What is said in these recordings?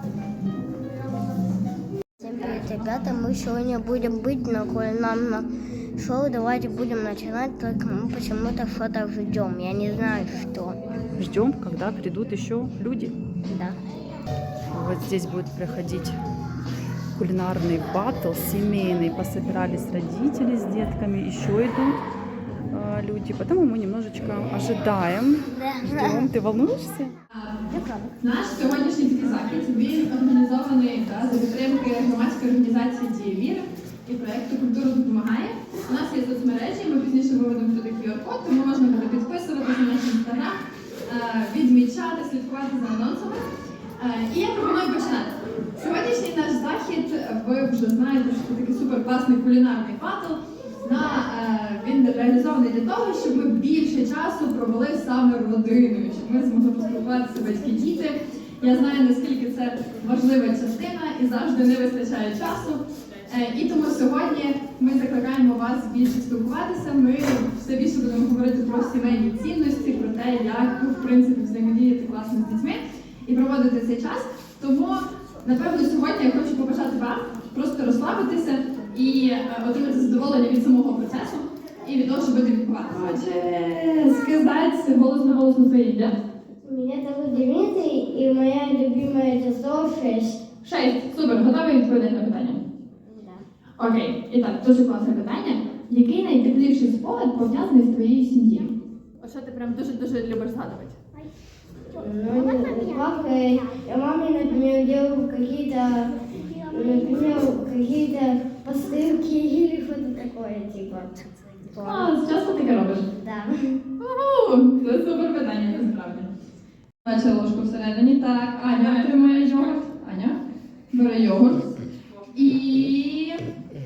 Всем привет, ребята! Мы сегодня будем быть на кулинарном шоу. Давайте будем начинать, только мы почему-то что-то ждем. Я не знаю, что. Ждем, когда придут еще люди. Да. Вот здесь будет проходить кулинарный батл, семейный. Пособирались родители с детками, еще идут э, люди. Потому мы немножечко ожидаем, ждем. Ты волнуешься? Наш сьогоднішній такий захід він організований за підтримки громадської організації «Дієвір» і проєкту Культура допомагає. У нас є соцмережі, ми пізніше виведемо туди QR-код, тому можна буде підписуватися на наш інстаграм, е, відмічати, слідкувати за анонсами. Е, І я пропоную починати. Сьогоднішній наш захід, ви вже знаєте, що це такий суперкласний кулінарний батл. На, е, він реалізований для того, щоб ми більше часу провели саме родиною, щоб ми змогли поспілкуватися батьки діти. Я знаю, наскільки це важлива частина і завжди не вистачає часу. Е, І тому сьогодні ми закликаємо вас більше спілкуватися. Ми все більше будемо говорити про сімейні цінності, про те, як ну, в принципі взаємодіяти класно з дітьми і проводити цей час. Тому, напевно, сьогодні я хочу побажати вам просто розслабитися і е, отримати задоволення від самого процесу і від того, що буде відбуватися. Отже, сказати голосно голосно своє ім'я. Меня зовут Дмитрий, и моя любимая число 6. Шесть. Супер, готові відповідати на питання? Да. Окей, і так, дуже класне питання. Який найтепліший спогад пов'язаний з твоєю сім'єю? Ось що ти прям дуже дуже любиш згадувати? Ну, папа, я маме, например, делал какие-то, например, какие-то посылки или что-то такое, типа. Клас, часто таке робиш? Да. Уху, Це супер питання насправді. Бачила ложку всередині. Так, Аня отримує йогурт. Аня бере йогурт. І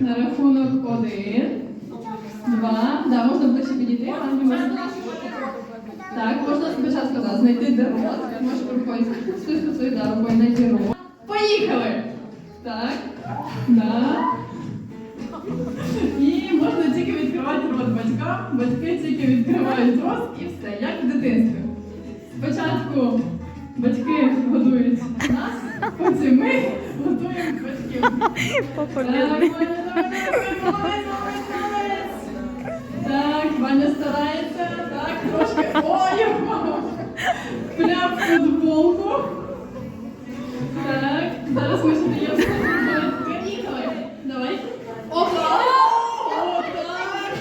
на рахунок один, два. Да, можна ближче підійти. Аня можна. Так, можна спочатку да, знайти де рот. Може рукою свою да, рукою знайти рот. Поїхали! Так. Да. Відкривати батькам, батьки тільки відкривають рот і все, як в дитинстві. Спочатку батьки годують нас, потім ми готуємо батьків. Так, Ваня, старається, так, трошки. Ой, в футболку. Так, зараз ми ще даємо футболку. Поїхали. Давай. Опа! Отак.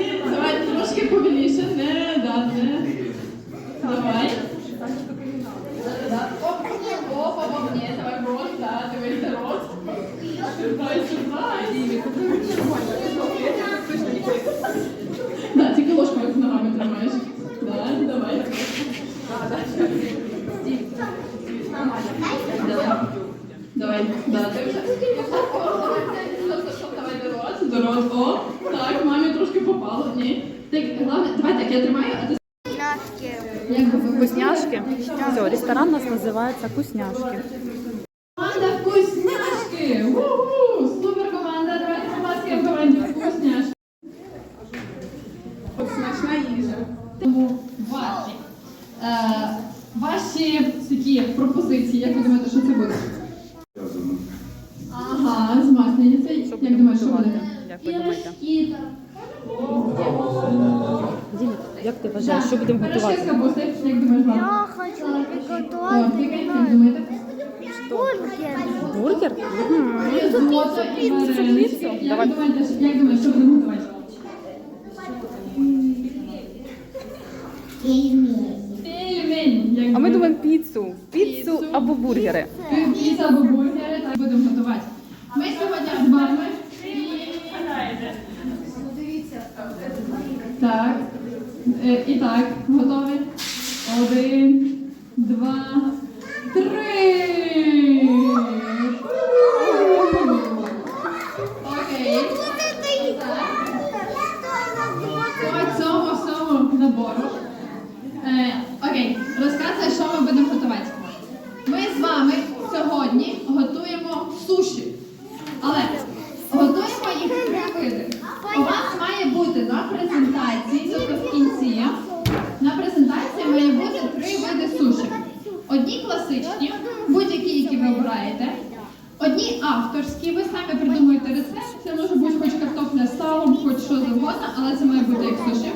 І Давай трошки повільніше. Не, да, не. Давай. Да. Оп, оп, оп, оп, ні, давай рот, да, дивися рот. Сюрприз, сюрприз. Да, тільки ложку як ногами тримаєш. Да, давай. Давай. Давай, да, ти вже. Стоп, стоп, стоп, давай до рот, до рот. О, так, мамі трошки попало. Ні. Так, головне, давай так, я тримаю, а ти Вкусняшки. Все, ресторан у нас называется «Вкусняшки». Команда вкусняшки! Уху! Супер команда! Давайте побачимо команді вкусняшки. Смачна їжа. Тому ваші, е, ваші такі пропозиції, як ви думаєте, що це буде? Ага, змаслення це. Як думаєш, що буде? Як ви думаєте? Як ти вважаєш, що будемо Пирожки з готувати? капусти, як думаєш, Я хочу О, приготовить тільки як думаєте? бургер. Бургер? Мгм. Ризотто і варенички. Як Давай. думаєте, що- як думаєш, що будемо готувати? Бургери. Піца або бургери, так будемо готувати. Ми сьогодні з вами Дивіться. Так. І так, готові? Один, два, три. Окей. По цьому всьому набору. Е, окей, розказуй, що ми будемо готувати. Ми з вами сьогодні готуємо суші. Але готуємо їх три види. У вас має бути на презентації, тобто в кінці, на презентації має бути три види суші. Одні класичні, будь-які, які ви обираєте. Одні авторські, ви самі придумуєте рецепт. Це може бути хоч картопля салом, хоч що завгодно, але це має бути як суші.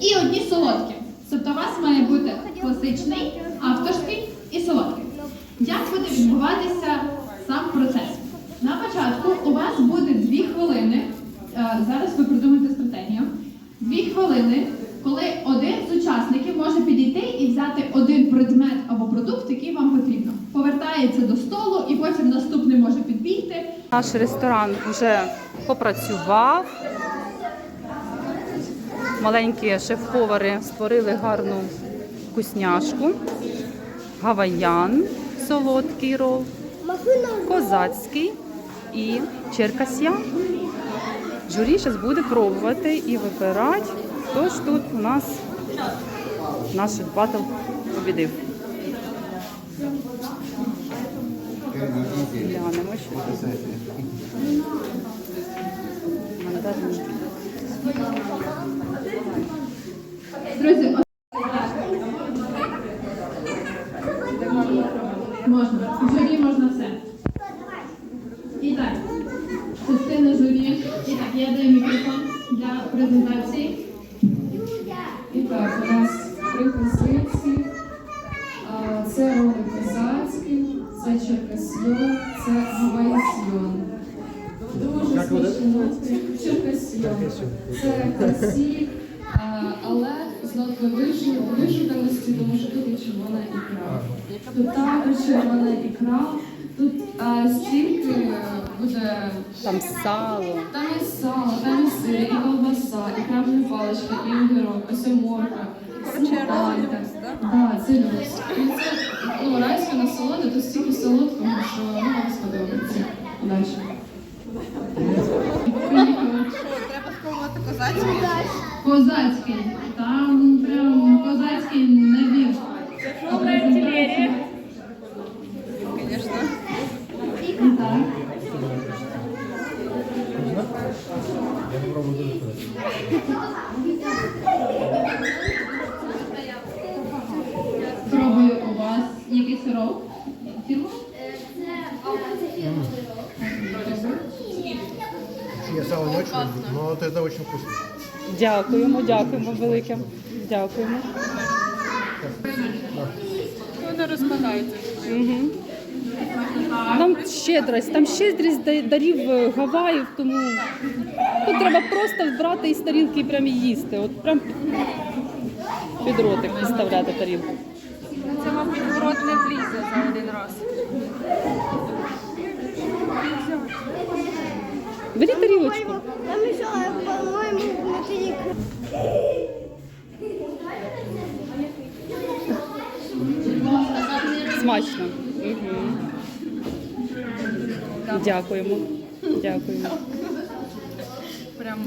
І одні солодкі. Тобто у вас має бути класичний, авторський і солодкий. Як буде відбуватися сам процес? На початку у вас буде дві хвилини. е, Зараз ви придумаєте стратегію. Дві хвилини, коли один з учасників може підійти і взяти один предмет або продукт, який вам потрібно. Повертається до столу і потім наступний може підбігти. Наш ресторан вже попрацював. Маленькі шеф-повари створили гарну вкусняшку. Гавайян, солодкий рол, козацький і черкасьян. Журі зараз буде пробувати і вибирати, хто ж тут у нас наш батл побідив. Глянемо, що. Мандарин. Друзі, о- можна. В журі можна все. І так, частина журі. І так, я мікрофон для презентації. І так, у нас три позиції. Це роли козацькі, це черкасьйон, це гавайсьйон. Дуже смачно. Черкасьйон. Це красі, а, але з ноткою вишуканості, тому що тут є червона ікра. Тут також червона ікра. Тут а, стільки е, буде Там сало. там є сало, там є сир, і колбаса, і крабні палички, і огірок, ось і морква. Так, це люкс. І це ну, райська насолода, тут стільки солодкого, що ну, вам сподобається. Удачі. Козацький. Там прям козацький набір. Артилерія. Звісно. Так. Пробую у вас який сирок? Фірма? Я сало не очень люблю, но вот это очень вкусно. Дякуємо, дякуємо велике. Дякуємо. Воно розпадається. Угу. Нам щедрость, там щедрість да- дарів е, Гаваїв, тому тут треба просто брати із тарілки і прям і їсти. От прям під ротик підставляти тарілку. Це, мабуть, в рот не влізе за один раз. Беріть тарілочку. Смачно. Угу. Дякуємо. Дякуємо. Прям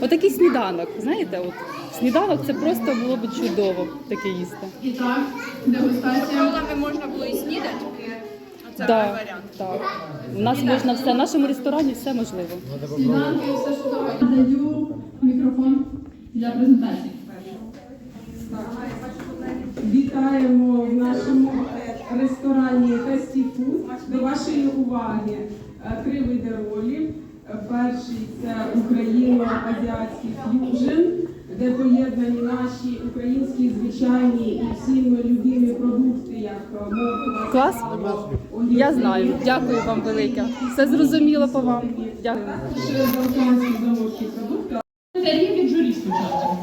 Отакий сніданок, знаєте, от сніданок це просто було б чудово таке їсти. І так, дегустація. ролами можна було і снідати, це Да, варіант. так. У нас можна все, в нашому ресторані все можливо. Сніданки, все що добре. Даю мікрофон для презентації. Вітаємо в нашому ресторані Tasty Food. До вашої уваги е, три види ролів. Е, Перший це україно-азіатський ф'южн, де поєднані наші українські звичайні і всіми любимі продукти, як морква, Клас? сало, огірки. Я знаю. Дякую вам велике. Все зрозуміло по вам. Дякую. Ще балканські заморські продукти. Коментарі від журі спочатку.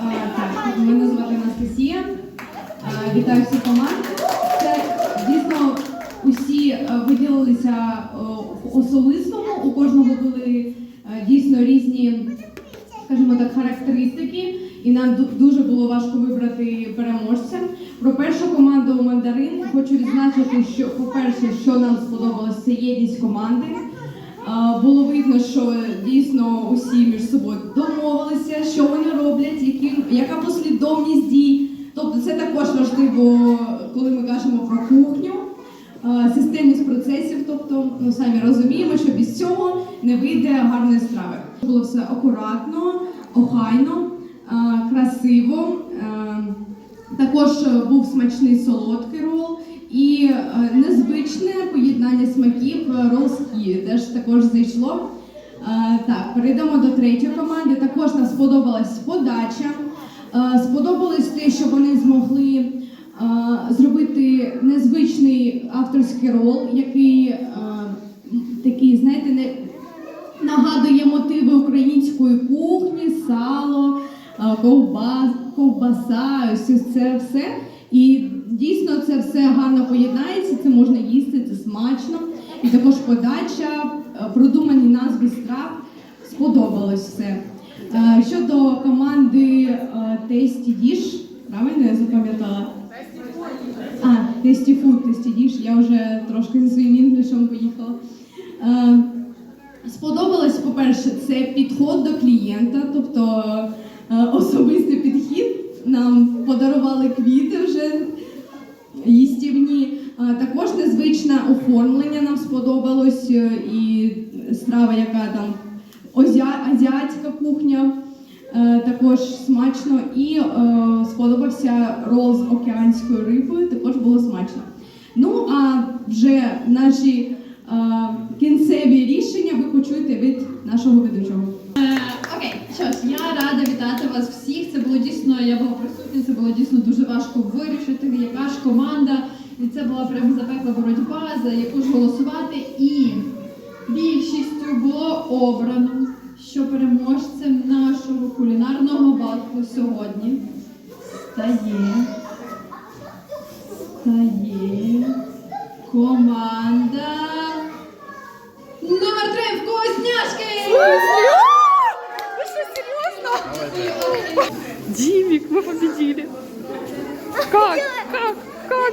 А, Так, мене звати Анастасія. А, Вітаю всі команди. Це дійсно усі е, виділилися е, в особистому. У кожного були е, дійсно різні, скажімо так, характеристики, і нам ду- дуже було важко вибрати переможця. Про першу команду мандарин хочу відзначити, що, по-перше, що нам сподобалось, це єдність команди. Було видно, що дійсно усі між собою домовилися, що вони роблять, які, яка послідовність дій. Тобто це також важливо, коли ми кажемо про кухню, системність процесів. Тобто, ну самі розуміємо, що без цього не вийде гарної страви. Було все акуратно, охайно, красиво. Також е, був смачний солодкий рол і е, незвичне поєднання смаків е, рол ківі теж також зайшло. Так, перейдемо до третьої команди. Також нам сподобалась подача. Сподобалось те, що вони змогли зробити незвичний авторський рол, який такий, знаєте, не нагадує мотиви української кухні, сало, ковбас, ковбаса, ось це все. І дійсно це все гарно поєднається, це можна їсти, це смачно. І також подача, е, продумані назви страв. Сподобалось все. Е, Щодо команди Tasty Dish, правильно я запам'ятала? А, Tasty Food, Tasty Dish, я вже трошки зі своїм інглішем поїхала. Е, Сподобалось, по-перше, це підход до клієнта, тобто особистий підхід. Нам подарували квіти вже їстівні. Також незвичне оформлення нам сподобалось, е, і страва, яка там азіатська кухня. е, Також смачно і е, сподобався рол з океанською рибою, також було смачно. Ну а вже наші кінцеві рішення ви почуєте від нашого ведучого. Я рада вітати вас всіх. Це було дійсно, я була присутня, це було дійсно дуже важко вирішити, яка ж команда. І це була прям запекла боротьба, за яку ж голосувати. І більшістю було обрано, що переможцем нашого кулінарного батку сьогодні Димик, мы победили. Как? Как? Как?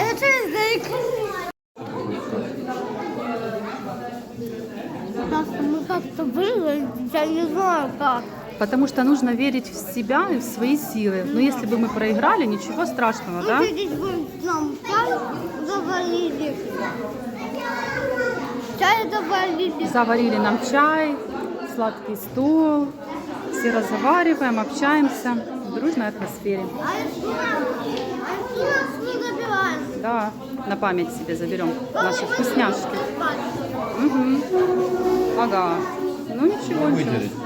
Это Как-то мы как-то выиграли, я не знаю как. Потому что нужно верить в себя и в свои силы. Но если бы мы проиграли, ничего страшного, да? Мы здесь будем нам чай завалили. Заварили нам чай, сладкий стол. Все разговариваем, общаемся в дружной атмосфере. Да, на память себе заберем наши вкусняшки. Мгм. Ага. Ну ничего, ничего.